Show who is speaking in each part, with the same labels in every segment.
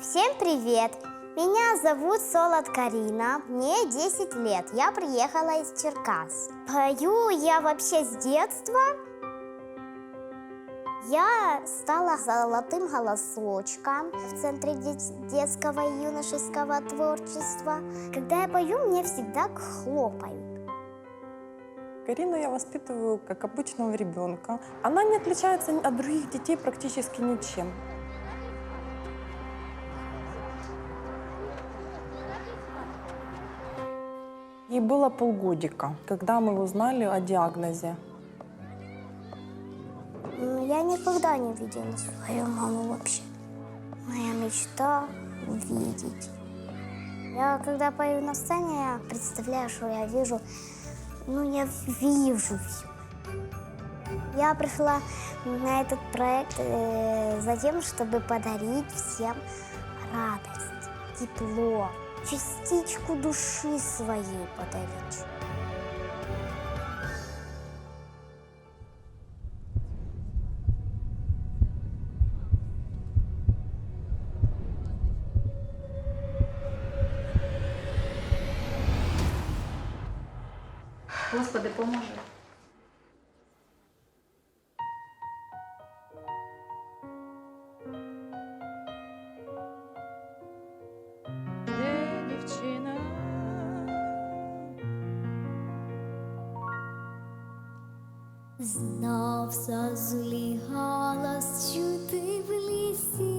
Speaker 1: Всем привет! Меня зовут Солод Карина, мне 10 лет. Я приехала из Черкас. Пою я вообще с детства. Я стала золотым голосочком в Центре дет- детского и юношеского творчества. Когда я пою, мне всегда хлопают.
Speaker 2: Карину я воспитываю как обычного ребенка. Она не отличается от других детей практически ничем. Ей было полгодика, когда мы узнали о диагнозе.
Speaker 1: Ну, Я никогда не видела свою маму вообще. Моя мечта — увидеть. Я когда пою на сцене, я представляю, что я вижу, ну, я вижу всё. Я пришла на этот проект э, за тем, чтобы подарить всем радость, тепло, частичку души своей подарить.
Speaker 3: Господи, поможи.
Speaker 4: Де дівчина?
Speaker 1: Знов зазулі голос чути в лісі,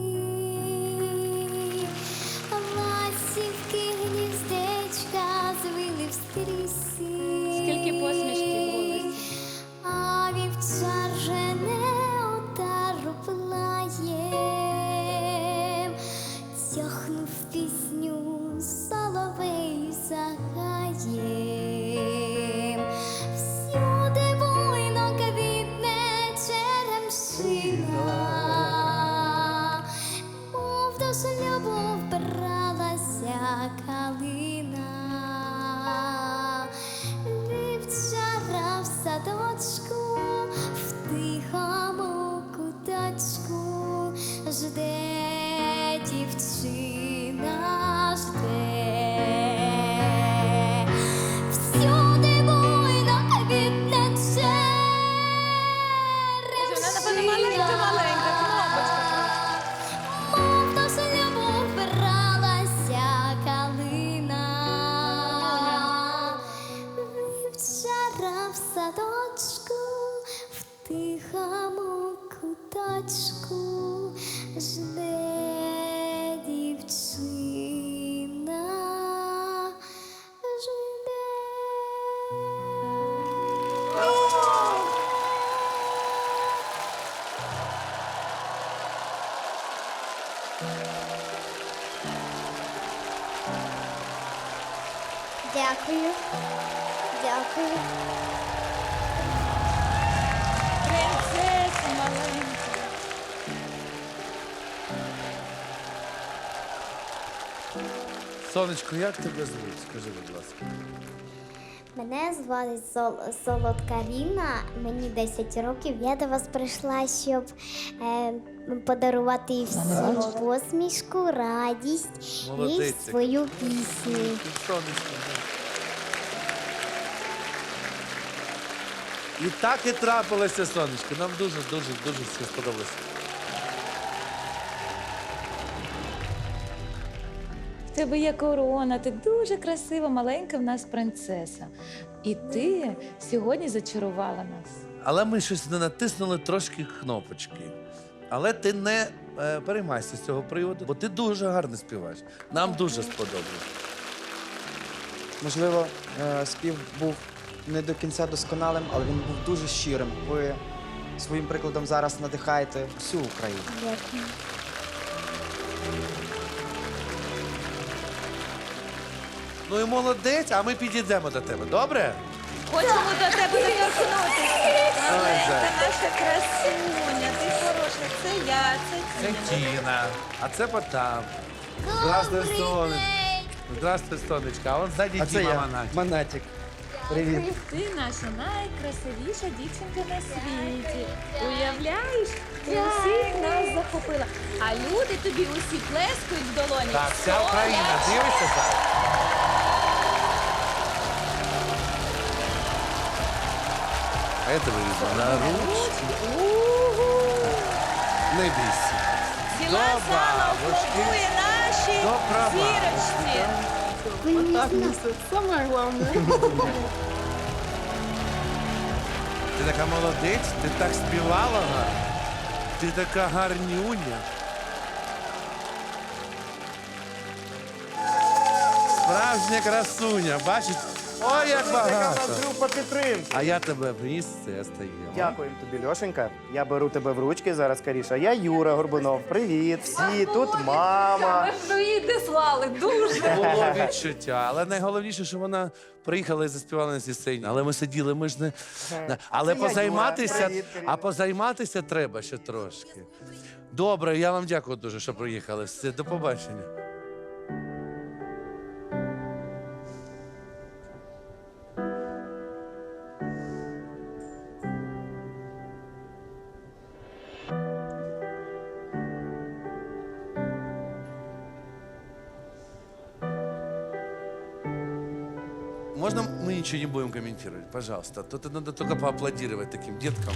Speaker 1: Дякую. Дякую.
Speaker 4: Принцеса маленька.
Speaker 5: Сонечко, як тебе звуть? Скажи, будь ласка.
Speaker 1: Мене звати Сол- Солодка Ріна, мені 10 років. Я до вас прийшла, щоб е, подарувати всім посмішку, радість
Speaker 5: Молодець.
Speaker 1: і свою пісню.
Speaker 5: І так і трапилося, сонечко. Нам дуже, дуже, дуже все сподобалося.
Speaker 4: Тебе є корона, ти дуже красива, маленька в нас принцеса. І ти сьогодні зачарувала нас.
Speaker 5: Але ми щось не натиснули трошки кнопочки. Але ти не е, переймайся з цього приводу, бо ти дуже гарно співаєш. Нам дуже сподобалось.
Speaker 6: Можливо, е, спів був не до кінця досконалим, але він був дуже щирим. Ви своїм прикладом зараз надихаєте всю Україну.
Speaker 1: Дякую.
Speaker 5: Ну і молодець, а ми підійдемо до тебе. Добре?
Speaker 4: Хочемо до тебе доторкнутися.
Speaker 5: Давай,
Speaker 4: Це наша красуня, ти хороша. Це я, це
Speaker 5: Це
Speaker 4: Тіна.
Speaker 5: Тіна, а це Потап. Здравствуй,
Speaker 1: Добрий
Speaker 5: сонечко.
Speaker 1: день!
Speaker 5: Здравствуй, сонечко. А он сзади
Speaker 6: А це
Speaker 5: Діма
Speaker 6: я.
Speaker 5: Монатік.
Speaker 3: Привіт.
Speaker 4: Ти наша найкрасивіша дівчинка на світі. Уявляєш? Ти усіх нас захопила. А люди тобі усі плескають в долоні.
Speaker 5: Так, вся Україна дивиться зараз. А я тебе візьму на ручки. Не бійся.
Speaker 4: Ціла
Speaker 5: До
Speaker 4: зала
Speaker 5: бабушки.
Speaker 4: аплодує наші
Speaker 5: До прабабушки.
Speaker 4: зірочці.
Speaker 5: Ти така молодець, ти так співала гарно. Ти така гарнюня. Справжня красуня, бачиш? Ой, як багато.
Speaker 3: Група підтримки.
Speaker 5: А я тебе вніс, це стає.
Speaker 3: Дякую тобі, Льошенька. Я беру тебе в ручки зараз, Каріша. Я Юра Горбунов. Привіт, всі. Тут мама.
Speaker 4: Привіт, слали дуже.
Speaker 5: Було відчуття, але найголовніше, що вона приїхала і заспівала на цій сцені. Але ми сиділи, ми ж не. не- Але
Speaker 3: Це я,
Speaker 5: позайматися.
Speaker 3: Привіт,
Speaker 5: а позайматися треба ще трошки. Добре, я вам дякую дуже, що приїхали. Все, до побачення. Можно мы ничего не будем комментировать? Пожалуйста. Тут надо только поаплодировать таким деткам.